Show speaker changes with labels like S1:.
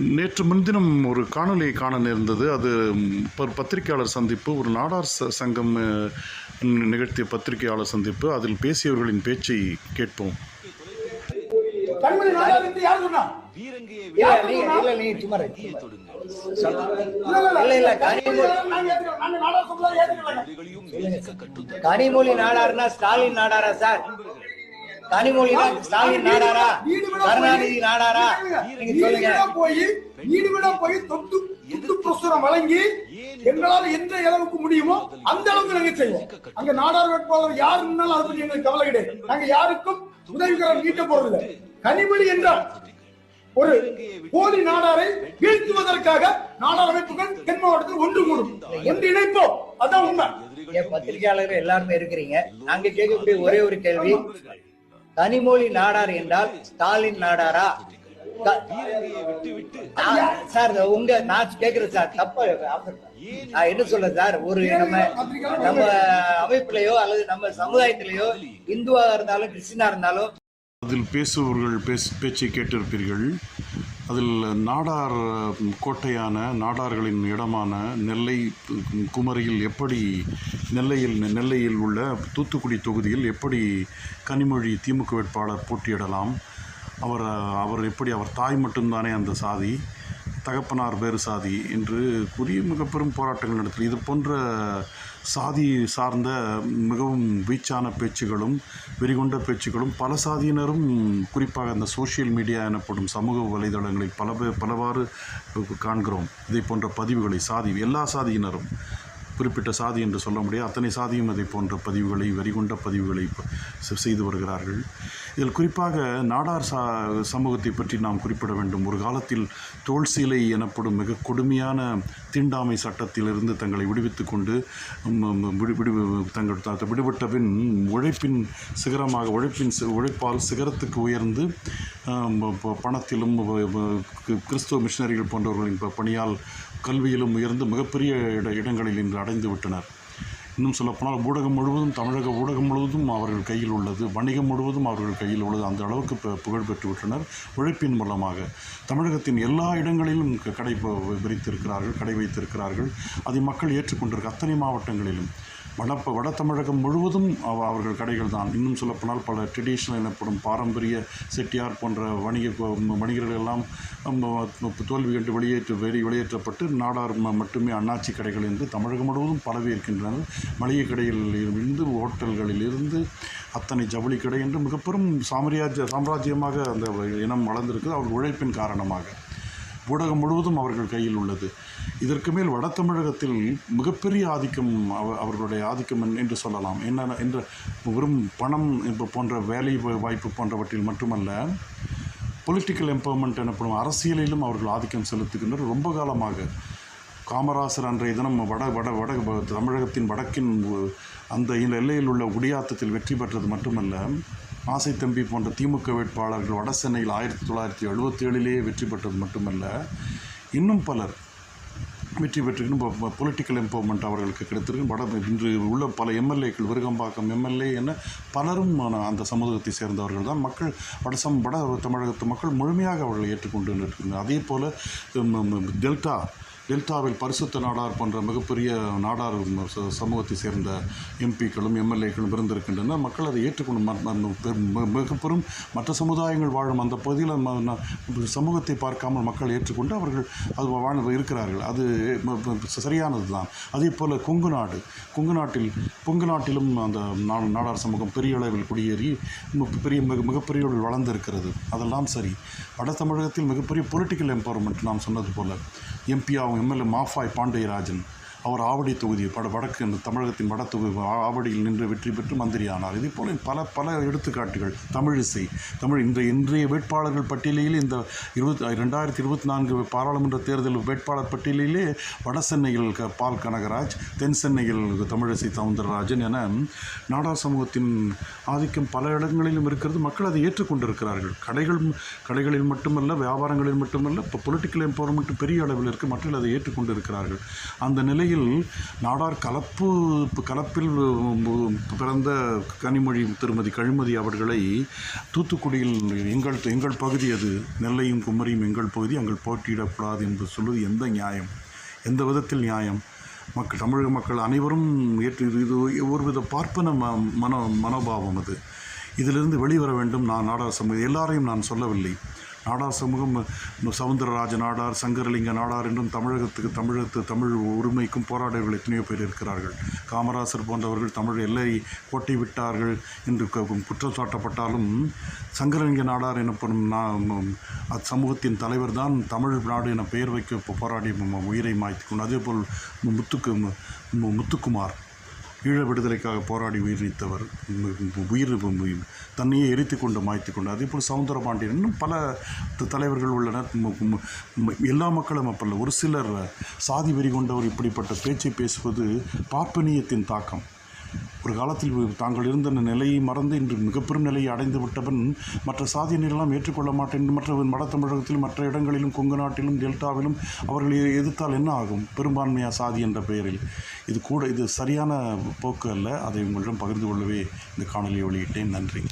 S1: நேற்று முன்தினம் ஒரு காணொளியை காண நேர்ந்தது. அது ஒரு பத்திரிகையாளர் சந்திப்பு ஒரு நாடார் ச- சங்கம் நிகழ்த்திய பத்திரிகையாளர் சந்திப்பு. அதில் பேசியவர்களின் பேச்சை கேட்போம்.
S2: கனிமொழி நாடாருன்னா ஸ்டாலின் நாடாரா சார்? கனிமொழினா ஸ்டாலின் நாடாரா? கருணாநிதி நாடாரா? நீங்க சொல்லுங்க.
S3: போய் வீடு வீடா போய் தொட்டு துட்டு பிரசுரம் வழங்கி எங்களால எந்த அளவுக்கு முடியுமோ அந்த அளவுக்கு நாங்க செய்வோம். அங்க நாடார் வேட்பாளர் யார் இருந்தாலும் அதை பத்தி எங்களுக்கு கவலை கிடையாது. நாங்க யாருக்கும் உதவிகரம் நீட்ட போறதில்லை. கனிமொழி என்றால் ஒரு போலி நாடாரை வீழ்த்துவதற்காக நாடார் அமைப்புகள் தென் மாவட்டத்தில் ஒன்று கூடும். ஒன்று இணைப்போம். அதான் உண்மை.
S2: பத்திரிகையாளர்கள் எல்லாருமே இருக்கிறீங்க? நாங்க கேட்கக்கூடிய ஒரே ஒரு கேள்வி. கனிமொழி நாடார் என்றால் ஸ்டாலின் நாடாரா? சார் உங்க நான் கேக்குறேன் சார் தப்பா நான் என்ன சொல்றேன் சார் ஒரு நம்ம நம்ம அமைப்புலயோ அல்லது நம்ம சமுதாயத்திலேயோ இந்துவா இருந்தாலும் கிறிஸ்டினா இருந்தாலும்
S1: அதில் பேசுபவர்கள் பேச பேச்சை கேட்டிருப்பீர்கள். அதில் நாடார் கோட்டையான நாடார்களின் இடமான நெல்லை குமரியில் எப்படி நெல்லையில் நெல்லையில் உள்ள தூத்துக்குடி தொகுதியில் எப்படி கனிமொழி திமுக வேட்பாளர் போட்டியிடலாம்? அவர் அவர் எப்படி அவர் தாய் மட்டும்தானே அந்த சாதி? தகப்பனார் வேறு சாதி என்று கூறி மிக பெரும் போராட்டங்கள் நடத்தி இது போன்ற சாதி சார்ந்த மிகவும் வீச்சான பேச்சுகளும் வெறிகொண்ட பேச்சுகளும் பல சாதியினரும் குறிப்பாக அந்த சோஷியல் மீடியா எனப்படும் சமூக வலைதளங்களில் பல பலவாறு காண்கிறோம். இதை போன்ற பதிவுகளை சாதி எல்லா சாதியினரும் குறிப்பிட்ட சாதி என்று சொல்ல முடியாது. அத்தனை சாதியும் அதை போன்ற பதிவுகளை வெறிகொண்ட பதிவுகளை செய்து வருகிறார்கள். இதில் குறிப்பாக நாடார் சா சமூகத்தை பற்றி நாம் குறிப்பிட வேண்டும். ஒரு காலத்தில் தோல் சீலை எனப்படும் மிக கொடுமையான தீண்டாமை சட்டத்திலிருந்து தங்களை விடுவித்து கொண்டு விடு தங்கள் த- விடுபட்ட பின் உழைப்பின் சிகரமாக உழைப்பின் உழைப்பால் சிகரத்துக்கு உயர்ந்து பணத்திலும் கிறிஸ்துவ மிஷினரிகள் போன்றவர்களின் பணியால் கல்வியிலும் உயர்ந்து மிகப்பெரிய இட இடங்களில் இன்று அடைந்து விட்டனர் இன்னும் சொல்லப்போனால் ஊடகம் முழுவதும் தமிழக ஊடகம் முழுவதும் அவர்கள் கையில் உள்ளது. வணிகம் முழுவதும் அவர்கள் கையில் உள்ளது. அந்த அளவுக்கு புகழ் பெற்றுவிட்டனர் உழைப்பின் மூலமாக. தமிழகத்தின் எல்லா இடங்களிலும் க- கடை விரித்திருக்கிறார்கள் கடை வைத்திருக்கிறார்கள். அதை மக்கள் ஏற்றுக்கொண்டிருக்க அத்தனை மாவட்டங்களிலும். வட வட தமிழகம் முழுவதும் அவர்கள் கடைகள் தான். இன்னும் சொல்லப்போனால் பல ட்ரெடிஷ்னல் எனப்படும் பாரம்பரிய செட்டியார் போன்ற வணிக வணிகர்கள் எல்லாம் தோல்வி கண்டு வெளியேற்ற வெளி வெளியேற்றப்பட்டு நாடார் ம- மட்டுமே அண்ணாச்சி கடைகள் என்று தமிழகம் முழுவதும் பலவே இருக்கின்றனர். மளிகை கடைகளில் இருந்து ஹோட்டல்களில் இருந்து அத்தனை ஜவுளி கடை என்று மிக பெரும் சாம்ராஜ்ய சாம்ராஜ்யமாக அந்த இனம் வளர்ந்திருக்குது அவர்கள் உழைப்பின் காரணமாக. ஊடகம் முழுவதும் அவர்கள் கையில் உள்ளது. இதற்கு மேல் வட தமிழகத்தில் மிகப்பெரிய ஆதிக்கம் அவ- அவர்களுடைய ஆதிக்கம் என்று சொல்லலாம். என்ன என்ற வெறும் பணம் போன்ற வேலை வாய்ப்பு போன்றவற்றில் மட்டுமல்ல பொலிட்டிக்கல் எம்பவர்மெண்ட் எனப்படும் அரசியலிலும் அவர்கள் ஆதிக்கம் செலுத்துகின்றனர். ரொம்ப காலமாக காமராசர் அன்றைய தினம் வட வட வட தமிழகத்தின் வடக்கின் அந்த இந்த எல்லையில் உள்ள குடியாத்தத்தில் வெற்றி பெற்றது மட்டுமல்ல ஆசை தம்பி போன்ற திமுக வேட்பாளர்கள் வட சென்னையில் ஆயிரத்தி தொள்ளாயிரத்தி எழுபத்தி ஏழிலேயே வெற்றி பெற்றது மட்டுமல்ல இன்னும் பலர் வெற்றி பெற்றிருக்கும் பொலிட்டிக்கல் எம்பவர்மெண்ட் அவர்களுக்கு கிடைத்திருக்கு. வட இன்று உள்ள பல எம்எல்ஏக்கள் விருகம்பாக்கம் எம்எல்ஏ என பலரும் அந்த சமூகத்தை சேர்ந்தவர்கள் தான். மக்கள் வட சம் வட தமிழகத்து மக்கள் முழுமையாக அவர்களை ஏற்றுக்கொண்டு இருக்கின்றனர் அதே போல் டெல்டா டெல்டாவில் பரிசுத்த நாடார் போன்ற மிகப்பெரிய நாடார் சமூகத்தை சேர்ந்த எம்பிக்களும் எம்எல்ஏக்களும் இருந்திருக்கின்றன. மக்கள் அதை ஏற்றுக்கொண்டு மிகப்பெரும் மிக மற்ற சமுதாயங்கள் வாழும் அந்த பகுதியில் சமூகத்தை பார்க்காமல் மக்கள் ஏற்றுக்கொண்டு அவர்கள் அது வாழ்ந்து இருக்கிறார்கள். அது சரியானது தான் அதே போல் கொங்கு நாடு. கொங்கு நாட்டில் கொங்கு நாட்டிலும் அந்த நா- நாடார் சமூகம் பெரிய அளவில் குடியேறி பெரிய மிக மிகப்பெரிய அளவில் வளர்ந்திருக்கிறது. அதெல்லாம் சரி. வட தமிழகத்தில் மிகப்பெரிய பொலிட்டிக்கல் எம்பவர்மெண்ட் நாம் சொன்னது போல். எம்பியாவும் எம்எல்ஏ மாஃபாய் பாண்டியராஜன். அவர் ஆவடி தொகுதி பட வடக்கு இந்த தமிழகத்தின் வட தொகுதி ஆவடியில் நின்று வெற்றி பெற்று மந்திரி ஆனார் இதே போல பல பல எடுத்துக்காட்டுகள். தமிழிசை தமிழ் இன்றைய இன்றைய வேட்பாளர்கள் பட்டியலில் இந்த இருபத்தி ரெண்டாயிரத்தி இருபத்தி நான்கு பாராளுமன்ற தேர்தல் வேட்பாளர் பட்டியலிலே வட சென்னையில் க- பால் கனகராஜ் தென் சென்னையில் தமிழிசை சவுந்தரராஜன் என நாடார் சமூகத்தின் ஆதிக்கம் பல இடங்களிலும் இருக்கிறது. மக்கள் அதை ஏற்றுக்கொண்டிருக்கிறார்கள். கடைகள் கடைகளில் மட்டுமல்ல வியாபாரங்களில் மட்டுமல்ல இப்போ பொலிட்டிக்கல் எம்பவர்மெண்ட் பெரிய அளவில் இருக்குது மக்கள் அதை ஏற்றுக்கொண்டிருக்கிறார்கள். அந்த நிலை உண்மையில் நாடார் கலப்பு கலப்பில் பிறந்த கனிமொழி திருமதி கழிமதி அவர்களை தூத்துக்குடியில் எங்கள் எங்கள் பகுதி அது நெல்லையும் குமரியும் எங்கள் பகுதி அங்கள் போட்டியிடக்கூடாது என்று சொல்வது எந்த நியாயம்? எந்த விதத்தில் நியாயம்? மக்கள் தமிழக மக்கள் அனைவரும் ஏற்று இது ஒருவித பார்ப்பன ம மனோ மனோபாவம் அது. இதிலிருந்து வெளிவர வேண்டும் நான் நாடார் சமூகம் எல்லாரையும் நான் சொல்லவில்லை. நாடார் சமூகம் சவுந்தரராஜ நாடார் சங்கரலிங்க நாடார் என்றும் தமிழகத்துக்கு தமிழகத்து தமிழ் உரிமைக்கும் போராடியவர்கள் எத்தனையோ பேர் இருக்கிறார்கள். காமராசர் போன்றவர்கள் தமிழ் எல்லை கொட்டி விட்டார்கள் என்று குற்றம் சாட்டப்பட்டாலும் சங்கரலிங்க நாடார் எனப்படும் நான் அச்சமூகத்தின் தலைவர் தான் தமிழ் நாடு என பெயர் வைக்க போராடி உயிரை மாய்த்து கொண்டு அதேபோல் முத்துக்கு மு- முத்துக்குமார். ஈழ விடுதலைக்காக போராடி உயிர் நீத்தவர் உயிர் தன்னையே எரித்து கொண்டு மாய்த்து கொண்டு அதே போல் சவுந்தரபாண்டியன் இன்னும் பல தலைவர்கள் உள்ளனர். எல்லா மக்களும் அப்பல்ல ஒரு சிலர் சாதி வெறி கொண்டவர் இப்படிப்பட்ட பேச்சை பேசுவது பார்ப்பனியத்தின் தாக்கம். ஒரு காலத்தில் தாங்கள் இருந்த நிலையை மறந்து இன்று மிகப்பெரும் நிலையை அடைந்து விட்டவன் மற்ற சாதியினரெல்லாம் ஏற்றுக்கொள்ள மாட்டேன். மற்ற வட தமிழகத்தில் மற்ற இடங்களிலும் கொங்கு நாட்டிலும் டெல்டாவிலும் அவர்களை எதிர்த்தால் என்ன ஆகும்? பெரும்பான்மையா சாதி என்ற பெயரில். இது கூட இது சரியான போக்கு அல்ல. அதை உங்களிடம் பகிர்ந்து கொள்ளவே இந்த காணொலியை வெளியிட்டேன். நன்றி.